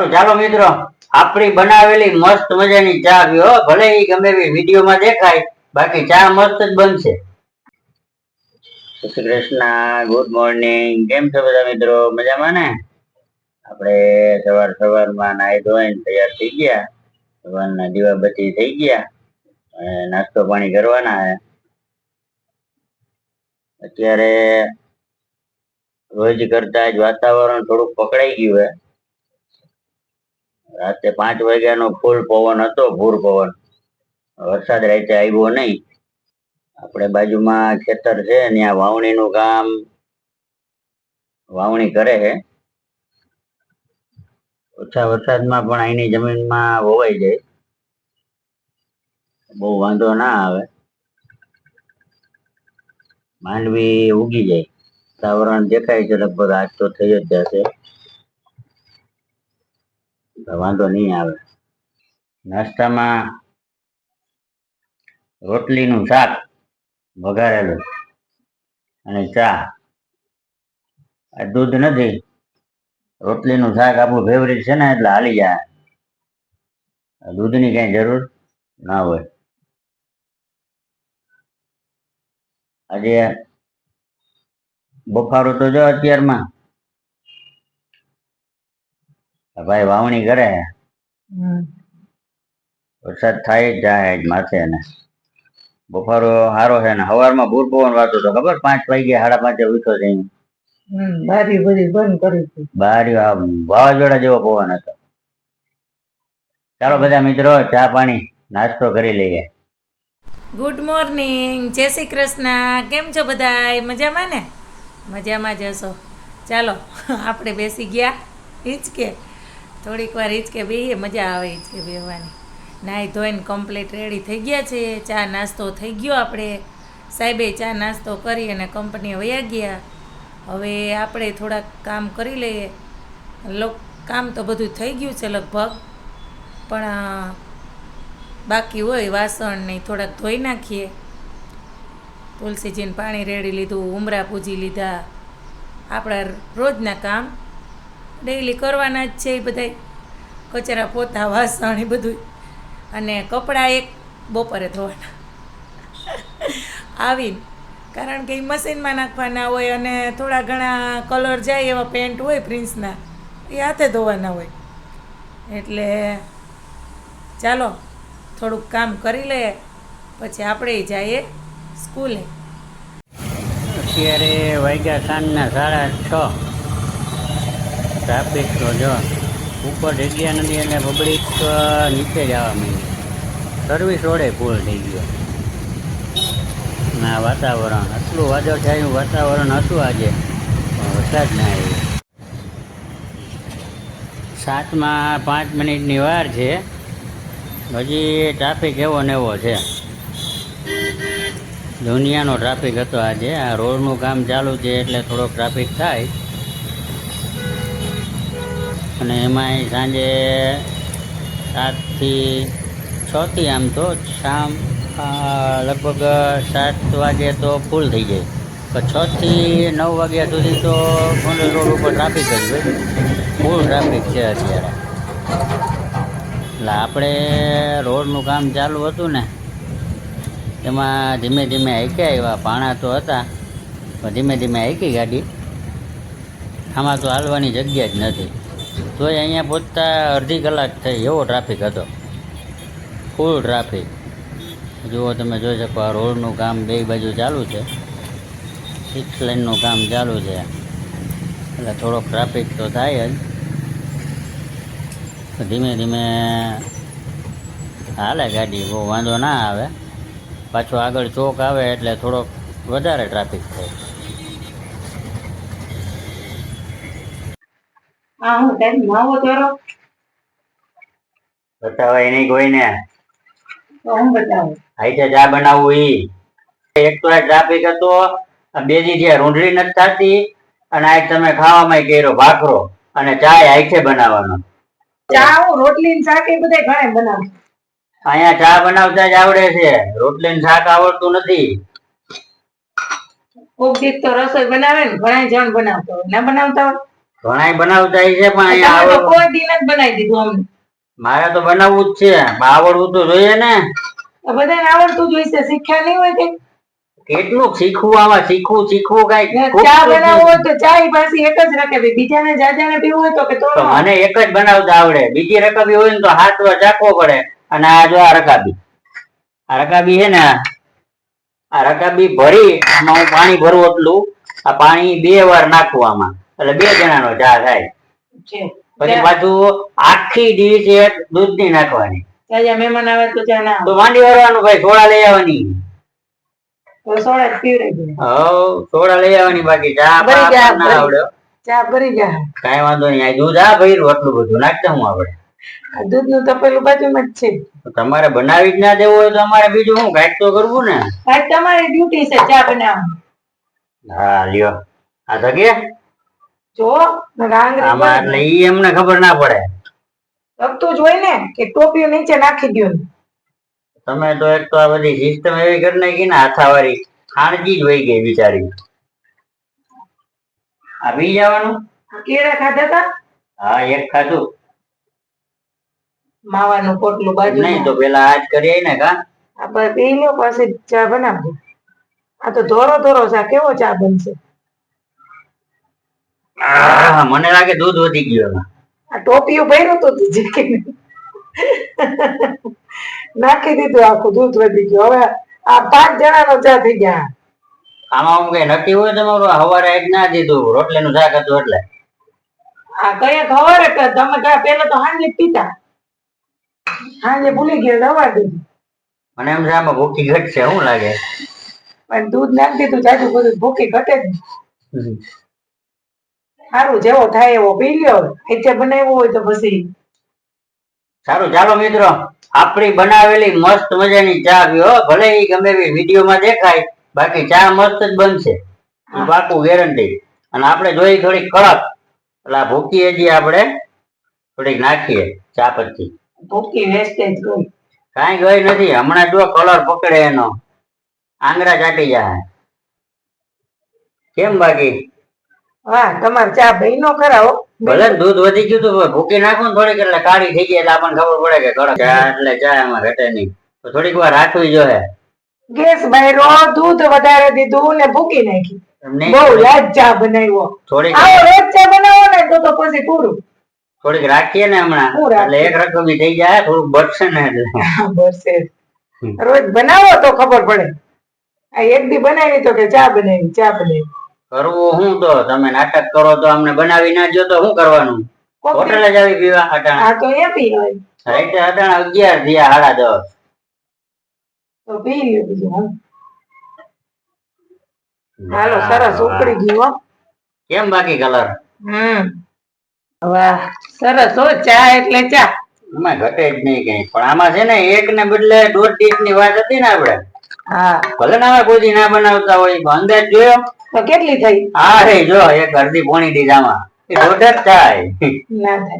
સારું. ચાલો મિત્રો, આપણી બનાવેલી મસ્ત મજાની ચા પીઓ. ભલે એ ગમે એવી વિડીયોમાં દેખાય, બાકી ચા મસ્ત જ બનશે. શ્રી કૃષ્ણ ગુડ મોર્નિંગ કેમ છો બધા મિત્રો? મજામાં ને? આપણે સવાર સવારમાં નાહી ધોઈને તૈયાર થઈ ગયા. ભગવાનના દીવા બચી થઈ ગયા. અને નાસ્તો પાણી કરવાના અત્યારે રોજ કરતા જ વાતાવરણ થોડુંક પકડાઈ ગયું છે. રાતે પાંચ વાગ્યાનો ફૂલ પવન હતો, ભૂર પવન. વરસાદ રાતે આવ્યો નહીં. આપણે બાજુમાં ખેતર છે, ત્યાં વાવણીનું કામ વાવણી કરે છે. ઓછા વરસાદમાં પણ અહીંની જમીનમાં વવાઈ જાય. બહુ વાંધો ના આવે. માંડવી ઉગી જાય. વાતાવરણ દેખાય છે લગભગ, આજ તો થઈ જ જશે. વાંધો નહીં આવે. નાસ્તામાં રોટલીનું શાક વઘારેલું અને ચા. આ દૂધ નથી. રોટલીનું શાક આપણું ફેવરિટ છે ને એટલે હાલી જાય. દૂધની કઈ જરૂર ના હોય. આજે બફારો તો જો અત્યારમાં આ ભાઈ વાવણી કરે. વરસાદ થાય જ જાય જ માથે ને. બફારો સારો છે ને સવારમાં ભૂર પવન વાતો તો ખબર પાંચ વાગે સાડા પાંચે ઉઠો છે બારી બધી બંધ કરી હતી. બારી વાવાઝોડા જેવો પવન હતો. ચાલો બધા મિત્રો ચા પાણી નાસ્તો કરી લઈએ. ગુડ મોર્નિંગ જય શ્રી કૃષ્ણ. કેમ છો બધા મજામાં ને? મજામાં જશો ચાલો આપણે બેસી ગયા. હિંચકે થોડીક વાર હિંચકે બેહીએ, મજા આવે હિંચકે બેહવાની. નાહી ધોઈને કમ્પ્લીટ રેડી થઈ ગયા છે. ચા નાસ્તો થઈ ગયો આપણે. સાહેબે ચા નાસ્તો કરી અને કંપનીએ વયા ગયા. હવે આપણે થોડાક કામ કરી લઈએ. લોક કામ તો બધું થઈ ગયું છે લગભગ. પણ બાકી હોય વાસણ ને થોડાક ધોઈ નાખીએ. તુલસીજીને પાણી રેડી લીધું, ઉમરા પૂજી લીધા. આપણા રોજના કામ. ડેઈલી કરવાના જ છે એ બધાય. કચરા પોતા, વાસણ એ બધું અને કપડાં એક બપોરે ધોવાના. આવીને. કારણ કે એ મશીનમાં નાખવાના હોય અને થોડા ઘણા કલર જાય એવા પેન્ટ હોય પ્રિન્સના, એ હાથે ધોવાના હોય. એટલે ચાલો, થોડુંક કામ કરી લઈએ, પછી આપણે જઈએ સ્કૂલે. અત્યારે વાગ્યા સાંજના સાડા છ. ટ્રાફિક તો જો, ઉપર જગ્યા નથી અને પબ્લિક નીચે જવા માંડી. સર્વિસ રોડે ફૂલ થઈ ગયો. ના, વાતાવરણ, આટલું વાદળછાયું વાતાવરણ હતું આજે, પણ વરસાદ ના આવ્યો. સાતમાં પાંચ મિનિટની વાર છે. હજી ટ્રાફિક એવો ને એવો છે. દુનિયાનો ટ્રાફિક હતો આજે. આ રોડનું કામ ચાલુ છે એટલે થોડોક ટ્રાફિક થાય. અને એમાંય સાંજે સાતથી છથી આમ તો શામ લગભગ સાત વાગે તો ફૂલ થઈ જાય. પણ છથી નવ વાગ્યા સુધી તો ગોંડલ રોડ ઉપર ટ્રાફિક જ હોય. ફૂલ ટ્રાફિક છે અત્યારે. એટલે આપણે રોડનું કામ ચાલુ હતું ને, એમાં ધીમે ધીમે હાંક્યા એવા પાણા તો હતા, પણ ધીમે ધીમે હાંકી ગાડી. આમાં તો હાલવાની જગ્યા જ નથી. તોય અહીંયા પહોંચતા અડધી કલાક થઈ, એવો ટ્રાફિક હતો. ફૂલ ટ્રાફિક જુઓ તમે જોઈ શકો, આ રોડનું કામ બે બાજુ ચાલુ છે. સિક્સ લેનનું કામ ચાલુ છે. એટલે થોડોક ટ્રાફિક તો થાય જ. ધીમે ધીમે હાલે ગાડી, બહુ વાંધો ના આવે. પાછો આગળ ચોક આવે એટલે થોડોક વધારે ટ્રાફિક થાય. હા હું ટાઈમ આવો તારો બતાવાય નહીં કોઈને. તો હું બતાવું. આઈતે ચા બનાવવું ઈ. એક તો આ ટ્રાફિક હતો બેજી જે રૂંઢળી નથી થતી અને આજ તમે ખાવામાં કર્યો ભાખરો અને ચા આઈથે બનાવવાનો. ચા હું રોટલી ને શાક એ બધે ઘણે બનાવું. અહીંયા ચા બનાવતા જ આવડે છે. રોટલી ને શાક આવડતું નથી. કોક દીક તો રસોઈ બનાવે ને ઘણા જણ બનાવતા ના બનાવતા હોય? ઘણાય બનાવતા છે પણ અહીંયા કોઈ દિન જ બનાવી દીધું અમને. મારે તો બનાવવું જ છે આવડવું તો જોઈએ ને. બધાને આવડતું જોઈશે શીખ્યા નહીં હોય કે કેટલું શીખવું આવા શીખવું શીખવું કઈ ચા બનાવવો હોય તો ચા પાછી એક જ રકાબી બીજાને જાજાને પીવું હોય તો કે તો મને એક જ બનાવતા આવડે. બીજી રકાબી હોય ને તો હાથ વાર ચાખવો પડે. અને આ જો આ રકાબી. આ રકાબી છે ને આ રકાબી ભરી આમાં હું પાણી ભરું એટલું. આ પાણી બે વાર નાખવું આમાં. એટલે બે જણાનો ચા થાય. પછી પાછું આખી ડીશ એક દૂધની નાખવાની. મહેમાન આવે તો ચા ના તો માંડી વાળવાનું ભાઈ સોડા લઈ આવવાની. સોડા જ પીવડાવી દે હવ સોડા લઈ આવવાની બાકી ચા ભરી પા ગયા, ના આવડે. ચા ભરી ગયા કાંઈ વાંધો નહીં આ દૂધ આ ભર્યું એટલું બધું નાખતા હું આપણે. આ દૂધનું તપેલું બાજુમાં જ છે. તમારે બનાવી જ ના દેવું હોય તો અમારે બીજું શું કાંઈક તો કરવું ને. કાંઈક તમારી ડ્યુટી છે ચા બનાવવાની. હા લ્યો. આ કે. જો આમાં એમને ખબર ના પડે. લગતું જ હોય ને કે ટોપીઓ નીચે નાખી દ્યો. તમે તો એક તો આ બધી સિસ્ટમ એવી કરી નાખી ને હાથાવાળી ખાણજી જ વહી ગઈ બિચારી. આ પી જવાનું? કેળા ખાધા હતા હા એક ખાધું. માવાનું પોટલું બાજુ નહીં તો પેલા આજ કરીએ ને કા? આપણે પી લો પછી ચા બનાવજો આ તો ધોરો ધોરો ચા કેવો ચા બનશે? મને લાગે દૂધ વધી ગયું એમાં. આ ટોપીઓ ભર્યું તો જીકીને નાખી દીધું આખું દૂધ વધી ગયું. હવે આ પાંચ જણાનો ચા થઈ ગયા. આમાં હું કઈ નક્કી હોય તમારું? હવારે એક ના દીધું રોટલીનું શાક હતું એટલે. આ કઈ ખબર તમે કયા પેલા તો હાંજે પીતા. હાંજે ભૂલી ગયો દવા દીધી. મને એમ છે આમાં ભૂખી ઘટશે શું લાગે? પણ દૂધ નાખી દીધું જાજુ બધું ભૂખી ઘટે જ. સારું જેવો થાય એવો પી લ્યો. એટલે બનાવ્યો હોય તો પછી. સારું ચાલો મિત્રો આપણી બનાવેલી મસ્ત મજાની ચા પીઓ. ભલે એ ગમે એવી વિડીયોમાં દેખાય બાકી ચા મસ્ત જ બનશે. પાકું ગેરંટી અને આપણે જોઈ થોડીક કડક એટલે આ ભૂકી હજી આપણે થોડીક નાખીએ ચા પત્તી ભૂકી વેસ્ટેજ કાંઈ ગઈ નથી હમણાં જો કલર પકડે એનો. આંગળા ચાટી જાય કેમ બાકી? વાહ તમારે ચા બહેનો ખરા હો? ભલે દૂધ વધી ગયું તો ભૂકી નાખો ને થોડીક એટલે કાળી થઈ જાય એટલે આપણને ખબર પડે કે કડક ચા એટલે ચા એમાં ઘટે નહીં. તો થોડીક વાર રાખવી જોઈએ ગેસ બાયરો દૂધ વધારે દીધું ને ભૂકી નાખી. બહુ લાજ ચા બનાવ્યો. થોડીક આવો રોજ ચા બનાવો ને તો તો પછી પૂરું. થોડીક રાખીએ ને હમણાં. હું એટલે એક રકમની થઈ જાય થોડુંક બચશે ને એટલે. બચશે રોજ બનાવો તો ખબર પડે. આ એક દી બનાવી તો કે ચા બનાવી ચા બનાવી. કરવું હું તો? તમે નાટક કરો તો અમને બનાવી ના જો તો શું કરવાનું? કોક જ આવી પીવા અટાણા. આ તો એ પી હોય રાઈતે અટાણા અગિયાર થયા સાડા દસ. તો પી લ્યો બીજું હાલો. સરસ ઉકળી ગયો કેમ બાકી કલર હમ. વાહ સરસ હો ચા એટલે ચા. એમાં ઘટે જ નહીં કઈ. પણ આમાં છે ને એક ને બદલે દોઢ ડીશની વાત હતી ને આપડે હા. ભલે ના કોઈ ના બનાવતા હોય અંદાજ જોયો? તો કેટલી થઈ? હા રે જો એક અડધી પોણી દીધામાં જ થાય. ના થાય.